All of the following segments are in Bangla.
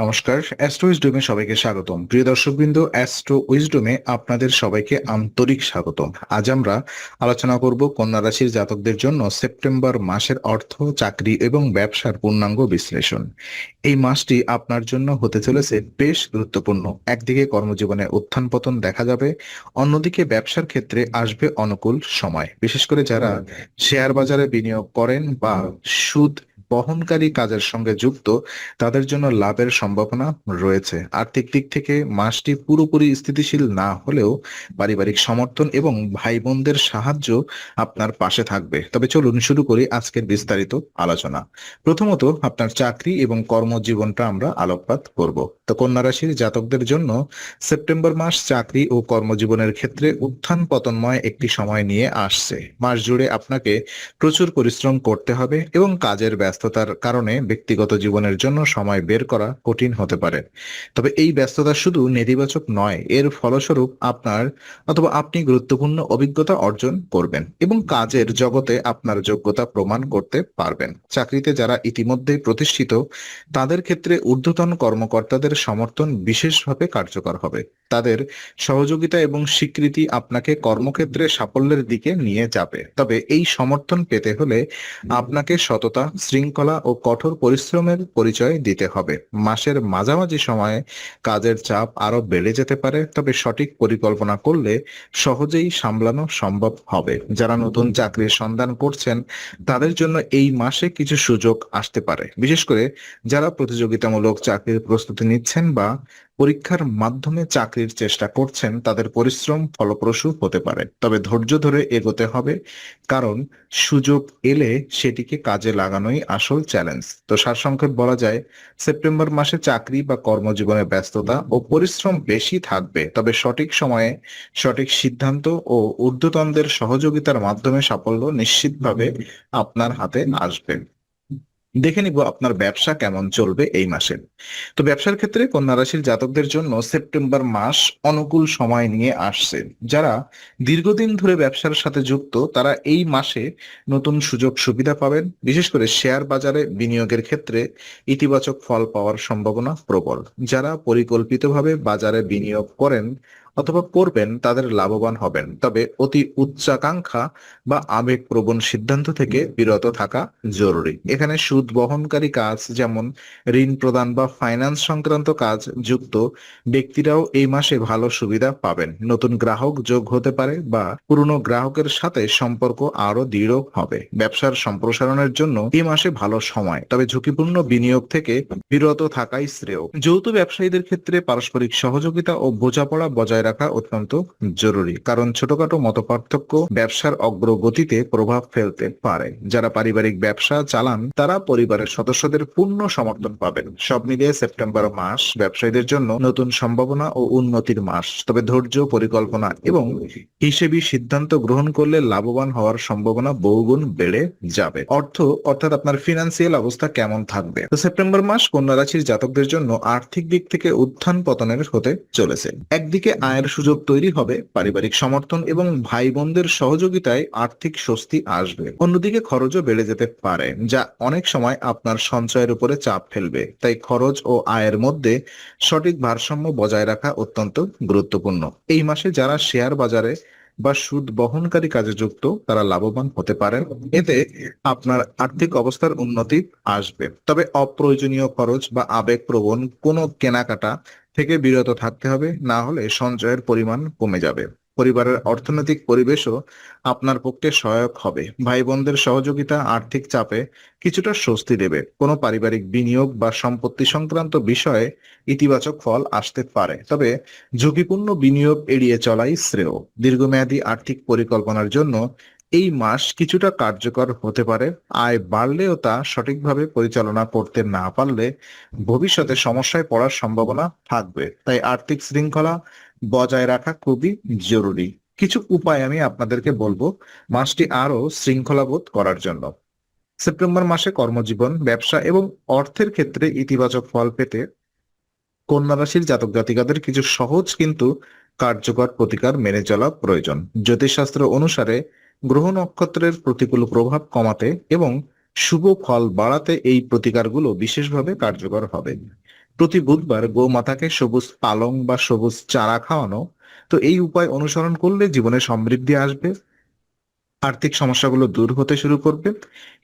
নমস্কার অ্যাস্ট্রো উইজডমে সবাইকে স্বাগতম। প্রিয় দর্শকবৃন্দ অ্যাস্ট্রো উইজডমে আপনাদের সবাইকে আন্তরিক স্বাগতম। আজ আমরা আলোচনা করব কন্যা রাশির জাতকদের জন্য সেপ্টেম্বর মাসের অর্থ চাকরি এবং ব্যবসার পূর্ণাঙ্গ বিশ্লেষণ। এই মাসটি আপনার জন্য হতে চলেছে বেশ গুরুত্বপূর্ণ। একদিকে কর্মজীবনে উত্থান পতন দেখা যাবে অন্যদিকে ব্যবসার ক্ষেত্রে আসবে অনুকূল সময়। বিশেষ করে যারা শেয়ার বাজারে বিনিয়োগ করেন বা সুদ বহনকারী কাজের সঙ্গে যুক্ত, তাদের জন্য লাভের সম্ভাবনা রয়েছে। আর্থিক দিক থেকে মাসটি পুরোপুরি স্থিতিশীল না হলেও পারিবারিক সমর্থন এবং ভাই বোনদের সাহায্য আপনার পাশে থাকবে। তবে চলুন শুরু করি আজকের বিস্তারিত আলোচনা। প্রথমত, আপনার চাকরি এবং কর্মজীবনটা আমরা আলোকপাত করব। তো কন্যা রাশির জাতকদের জন্য সেপ্টেম্বর মাস চাকরি ও কর্মজীবনের ক্ষেত্রে উত্থান পতনময় একটি সময় নিয়ে আসছে। মাস জুড়ে আপনাকে প্রচুর পরিশ্রম করতে হবে এবং কাজের ব্যস্ততার কারণে ব্যক্তিগত জীবনের জন্য সময় বের করা কঠিন হতে পারে। তবে এই ব্যস্ততা শুধু নেতিবাচক নয়, এর ফলস্বরূপ আপনার অথবা আপনি গুরুত্বপূর্ণ অভিজ্ঞতা অর্জন করবেন এবং কাজের জগতে আপনার যোগ্যতা প্রমাণ করতে পারবেন। চাকরিতে যারা ইতিমধ্যেই প্রতিষ্ঠিত, তাদের ক্ষেত্রে ঊর্ধ্বতন কর্মকর্তাদের সমর্থন বিশেষভাবে কার্যকর হবে। তাদের সহযোগিতা এবং স্বীকৃতি আপনাকে কর্মক্ষেত্রে সাফল্যের দিকে নিয়ে যাবে। তবে এই সমর্থন পেতে হলে আপনাকে সততা, শৃঙ্খলা ও কঠোর পরিশ্রমের পরিচয় দিতে হবে। মাসের মাঝামাঝি সময়ে কাজের চাপ আরও বেড়ে যেতে পারে, তবে সঠিক পরিকল্পনা করলে সহজেই সামলানো সম্ভব হবে। যারা নতুন চাকরির সন্ধান করছেন, তাদের জন্য এই মাসে কিছু সুযোগ আসতে পারে। বিশেষ করে যারা প্রতিযোগিতামূলক চাকরির প্রস্তুতি নিচ্ছেন বা পরীক্ষার মাধ্যমে চাকরির চেষ্টা করছেন, তাদের পরিশ্রম ফলপ্রসূ হতে পারে। তবে ধৈর্য ধরে এগোতে হবে, কারণ সুযোগ এলে সেটিকে কাজে লাগানোই আসল চ্যালেঞ্জ। তো সারসংক্ষেপ বলা যায়, সেপ্টেম্বর মাসে চাকরি বা কর্মজীবনে ব্যস্ততা ও পরিশ্রম বেশি থাকবে, তবে সঠিক সময়ে সঠিক সিদ্ধান্ত ও ঊর্ধ্বতনদের সহযোগিতার মাধ্যমে সাফল্য নিশ্চিতভাবে আপনার হাতে আসবে। দেখে নিব আপনার ব্যবসা কেমন চলবে এই মাসে। তো ব্যবসার ক্ষেত্রে কন্যা রাশির জাতকদের জন্য সেপ্টেম্বর মাস অনুকূল সময় নিয়ে আসছে। যারা দীর্ঘদিন ধরে ব্যবসার সাথে যুক্ত, তারা এই মাসে নতুন সুযোগ সুবিধা পাবেন। বিশেষ করে শেয়ার বাজারে বিনিয়োগের ক্ষেত্রে ইতিবাচক ফল পাওয়ার সম্ভাবনা প্রবল। যারা পরিকল্পিতভাবে বাজারে বিনিয়োগ করেন অথবা করবেন তাদের লাভবান হবেন। তবে অতি উচ্চাকাঙ্ক্ষা বা আবেগপ্রবণ সিদ্ধান্ত থেকে বিরত থাকা জরুরি। এখানে সুদ বহনকারী কাজ যেমন ঋণ প্রদান বা ফাইন্যান্স সংক্রান্ত কাজ যুক্ত ব্যক্তিরাও এই মাসে ভালো সুবিধা পাবেন। নতুন গ্রাহক যোগ হতে পারে বা পুরনো গ্রাহকের সাথে সম্পর্ক আরও দৃঢ় হবে। ব্যবসার সম্প্রসারণের জন্য এই মাসে ভালো সময়, তবে ঝুঁকিপূর্ণ বিনিয়োগ থেকে বিরত থাকাই শ্রেয়। যৌথ ব্যবসায়ীদের ক্ষেত্রে পারস্পরিক সহযোগিতা ও বোঝাপড়া বজায় রাখা অত্যন্ত জরুরি। কারণ ছোটখাটো মতপার্থক্য ব্যবসার অগ্রগতিতে প্রভাব ফেলতে পারে। যারা পারিবারিক ব্যবসা চালান, তারা পরিবারের সদস্যদের পূর্ণ সমর্থন পাবেন। সব মিলিয়ে সেপ্টেম্বর মাস ব্যবসায়ীদের জন্য নতুন সম্ভাবনা ও উন্নতির মাস। তবে ধৈর্য, পরিকল্পনা এবং হিসেবি সিদ্ধান্ত গ্রহণ করলে লাভবান হওয়ার সম্ভাবনা বহুগুণ বেড়ে যাবে। অর্থ, অর্থাৎ আপনার ফিনান্সিয়াল অবস্থা কেমন থাকবে? তো সেপ্টেম্বর মাস কন্যা রাশির জাতকদের জন্য আর্থিক দিক থেকে উত্থান পতনের হতে চলেছে। একদিকে আয়ের সুযোগ তৈরি হবে, পারিবারিক সমর্থন এবং ভাই বোনদের সহযোগিতায় আর্থিক স্বস্তি আসবে। অন্যদিকে খরচও বেড়ে যেতে পারে, যা অনেক সময় আপনার সঞ্চয়ের উপরে চাপ ফেলবে। তাই খরচ ও আয়ের মধ্যে সঠিক ভারসাম্য বজায় রাখা অত্যন্ত গুরুত্বপূর্ণ। এই মাসে যারা শেয়ার বাজারে বা সুদ বহনকারী কাজে যুক্ত, তারা লাভবান হতে পারেন। এতে আপনার আর্থিক অবস্থার উন্নতি আসবে। তবে অপ্রয়োজনীয় খরচ বা আবেগপ্রবণ কোনো কেনাকাটা থেকে বিরত থাকতে হবে, না হলে সঞ্চয়ের পরিমাণ কমে যাবে। পরিবারের অর্থনৈতিক পরিবেশও আপনার পক্ষে সহায়ক হবে। ভাই বোনদের সহযোগিতা আর্থিক চাপে কিছুটা স্বস্তি দেবে। কোনো পারিবারিক বিনিয়োগ বা সম্পত্তি সংক্রান্ত বিষয়ে ইতিবাচক ফল আসতে পারে, তবে ঝুঁকিপূর্ণ বিনিয়োগ এড়িয়ে চলাই শ্রেয়। দীর্ঘমেয়াদী আর্থিক পরিকল্পনার জন্য এই মাস কিছুটা কার্যকর হতে পারে। আয় বাড়লেও তা সঠিকভাবে পরিচালনা করতে না পারলে ভবিষ্যতে সমস্যায় পড়ার সম্ভাবনা থাকবে। তাই আর্থিক শৃঙ্খলা বজায় রাখা খুবই জরুরি। কিছু উপায় আমি আপনাদেরকে বলব মাসটি আরও শৃঙ্খলাবোধ করার জন্য। সেপ্টেম্বর মাসে কর্মজীবন, ব্যবসা এবং অর্থের ক্ষেত্রে ইতিবাচক ফল পেতে কন্যা রাশির জাতক জাতিকাদের কিছু সহজ কিন্তু কার্যকর প্রতিকার মেনে চলা প্রয়োজন। জ্যোতিষশাস্ত্র অনুসারে গ্রহ নক্ষত্রের প্রতিকূল প্রভাব কমাতে এবং শুভ ফল বাড়াতে এই প্রতিকারগুলো বিশেষভাবে কার্যকর হবে। প্রতি বুধবার গোমাতাকে সবুজ পালং বা সবুজ চারা খাওয়ানো, তো এই উপায় অনুসরণ করলে জীবনে সমৃদ্ধি আসবে, আর্থিক সমস্যাগুলো দূর হতে শুরু করবে।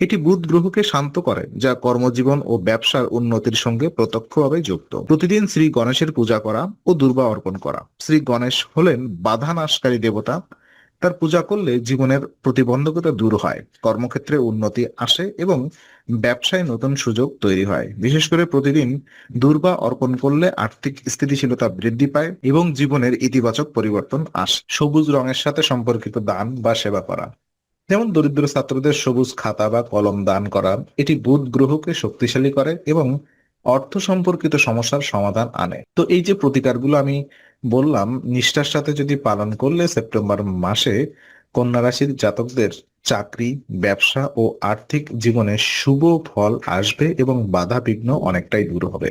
এটি বুধ গ্রহকে শান্ত করে, যা কর্মজীবন ও ব্যবসার উন্নতির সঙ্গে প্রত্যক্ষভাবে যুক্ত। প্রতিদিন শ্রী গণেশের পূজা করা ও দুর্বা অর্পণ করা। শ্রী গণেশ হলেন বাধা নাশকারী দেবতা তার পূজা করলে জীবনের প্রতিবন্ধকতা দূর হয়, কর্মক্ষেত্রে উন্নতি আসে এবং ব্যবসায় নতুন সুযোগ তৈরি হয়। বিশেষ করে প্রতিদিন দুর্বা অর্পণ করলে আর্থিক স্থিতিশীলতা বৃদ্ধি পায় এবং জীবনের ইতিবাচক পরিবর্তন আসে। সবুজ রঙের সাথে সম্পর্কিত দান বা সেবা করা। যেমন দরিদ্র ছাত্রদের সবুজ খাতা বা কলম দান করা, এটি বুধ গ্রহকে শক্তিশালী করে এবং অর্থ সম্পর্কিত সমস্যার সমাধান আনে। তো এই যে প্রতিকারগুলো আমি বললাম, নিষ্ঠার সাথে যদি পালন করলে সেপ্টেম্বর মাসে কন্যা রাশির জাতকদের চাকরি, ব্যবসা ও আর্থিক জীবনে শুভ ফল আসবে এবং বাধা বিঘ্ন অনেকটাই দূর হবে।